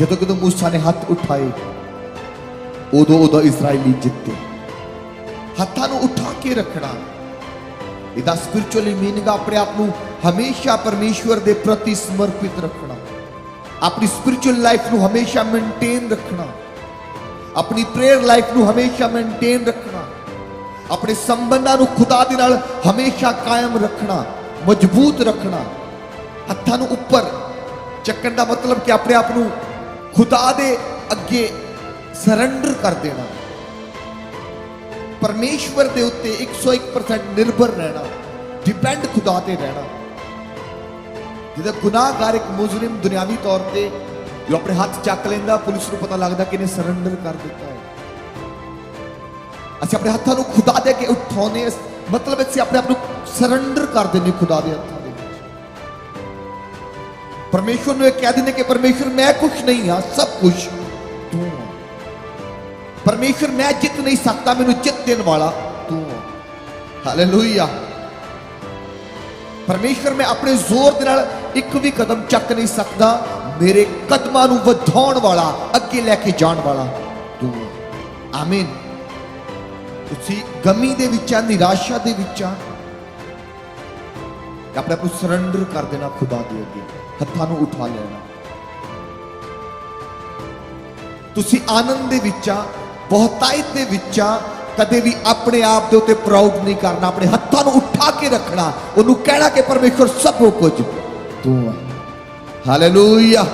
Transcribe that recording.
ਜਦੋਂ ਕਦੋਂ موسی ਨੇ ਹੱਥ ਉਠਾਏ, ਉਦੋਂ ਉਹਦਾ ਇਜ਼ਰਾਈਲੀ ਜਿੱਤੇ ਹੱਥਾਂ ਨੂੰ ਉਠਾ ਕੇ ਰੱਖਣਾ, ਇਹਦਾ ਸਪਿਰਚੁਅਲੀ ਮੀਨਿੰਗ ਆਪਣੇ ਆਪ ਨੂੰ ਹਮੇਸ਼ਾ ਪਰਮੇਸ਼ਵਰ ਦੇ ਪ੍ਰਤੀ ਸਮਰਪਿਤ ਰੱਖਣਾ। ਆਪਣੀ ਸਪਿਰਚੁਅਲ ਲਾਈਫ ਨੂੰ ਹਮੇਸ਼ਾ ਮੇਨਟੇਨ ਰੱਖਣਾ। ਆਪਣੀ ਪ੍ਰੇਅਰ ਲਾਈਫ ਨੂੰ ਹਮੇਸ਼ਾ ਮੇਨਟੇਨ ਰੱਖਣਾ। ਆਪਣੇ ਸੰਬੰਧਾਂ ਨੂੰ ਖੁਦਾ ਦੇ ਨਾਲ ਹਮੇਸ਼ਾ ਕਾਇਮ ਰੱਖਣਾ, ਮਜ਼ਬੂਤ ਰੱਖਣਾ। ਹੱਥਾਂ ਨੂੰ ਉੱਪਰ ਚੱਕਣ ਦਾ ਮਤਲਬ ਕਿ ਆਪਣੇ ਆਪ ਨੂੰ ਖੁਦਾ ਦੇ ਅੱਗੇ ਸਰੈਂਡਰ ਕਰ ਦੇਣਾ। ਪਰਮੇਸ਼ਵਰ ਦੇ ਉੱਤੇ 101% ਨਿਰਭਰ ਰਹਿਣਾ। ਡਿਪੈਂਡ ਖੁਦਾ ਤੇ ਰਹਿਣਾ। ਜਿਹਦਾ ਗੁਨਾਹਗਾਰ ਇੱਕ ਮੁਜਰਮ ਦੁਨਿਆਵੀ ਤੌਰ ਤੇ ਜੋ ਆਪਣੇ ਹੱਥ ਚੱਕ ਲੈਂਦਾ, ਪੁਲਿਸ ਨੂੰ ਪਤਾ ਲੱਗਦਾ ਕਿ ਇਹਨੇ ਸਰੈਂਡਰ ਕਰ ਦਿੱਤਾ ਹੈ। ਅਸੀਂ ਆਪਣੇ ਹੱਥਾਂ ਨੂੰ ਖੁਦਾ ਦੇ ਅੱਗੇ ਉਠਾਉਨੇ ਮਤਲਬ ਅਸੀਂ ਆਪਣੇ ਆਪ ਨੂੰ ਸਰੈਂਡਰ ਕਰ ਦਿੰਦੇ ਖੁਦਾ ਦੇ ਹੱਥਾਂ ਪਰਮੇਸ਼ਵਰ ਨੂੰ ਇਹ ਕਹਿ ਦਿੰਦੇ ਕਿ ਪਰਮੇਸ਼ਵਰ ਮੈਂ ਕੁਝ ਨਹੀਂ ਹਾਂ, ਸਭ ਕੁਝ ਤੂੰ ਹੈ। ਪਰਮੇਸ਼ਵਰ ਮੈਂ ਜਿੱਤ ਨਹੀਂ ਸਕਦਾ, ਮੈਨੂੰ ਜਿੱਤ ਦੇਣ ਵਾਲਾ ਤੂੰ ਹੈ। ਹਾਲੇਲੂਇਆ ਪਰਮੇਸ਼ਵਰ ਮੈਂ ਆਪਣੇ ਜ਼ੋਰ ਦੇ ਨਾਲ ਇੱਕ ਵੀ ਕਦਮ ਚੱਕ ਨਹੀਂ ਸਕਦਾ, ਮੇਰੇ ਕਦਮਾਂ ਨੂੰ ਵਧਾਉਣ ਵਾਲਾ, ਅੱਗੇ ਲੈ ਕੇ ਜਾਣ ਵਾਲਾ ਤੂੰ ਹੈ। ਆਮੀਨ ਤੁਸੀਂ ਗਮੀ ਦੇ ਵਿੱਚ ਆ, ਨਿਰਾਸ਼ਾ ਦੇ ਵਿੱਚ ਆ ਆਪਣੇ ਆਪ ਨੂੰ ਸਰੈਂਡਰ ਕਰ ਦੇਣਾ, ਖੁਦਾ ਦੇ ਅੱਗੇ, ਹੱਥਾਂ ਨੂੰ ਉਠਾ ਲੈਣਾ। ਤੁਸੀਂ ਆਨੰਦ ਦੇ ਵਿੱਚ ਆ, ਬਹੁਤਾਇਤ ਦੇ ਵਿੱਚ ਆ, ਕਦੇ ਵੀ ਆਪਣੇ ਆਪ ਦੇ ਉੱਤੇ ਪ੍ਰਾਊਡ ਨਹੀਂ ਕਰਨਾ, ਆਪਣੇ ਹੱਥਾਂ ਨੂੰ ਉਠਾ ਕੇ ਰੱਖਣਾ, ਉਹਨੂੰ ਕਹਿਣਾ ਕਿ ਪਰਮੇਸ਼ਵਰ ਸਭ ਕੁਝ ਤੂੰ ਹੈ। ਹਾਲੇਲੂਇਆ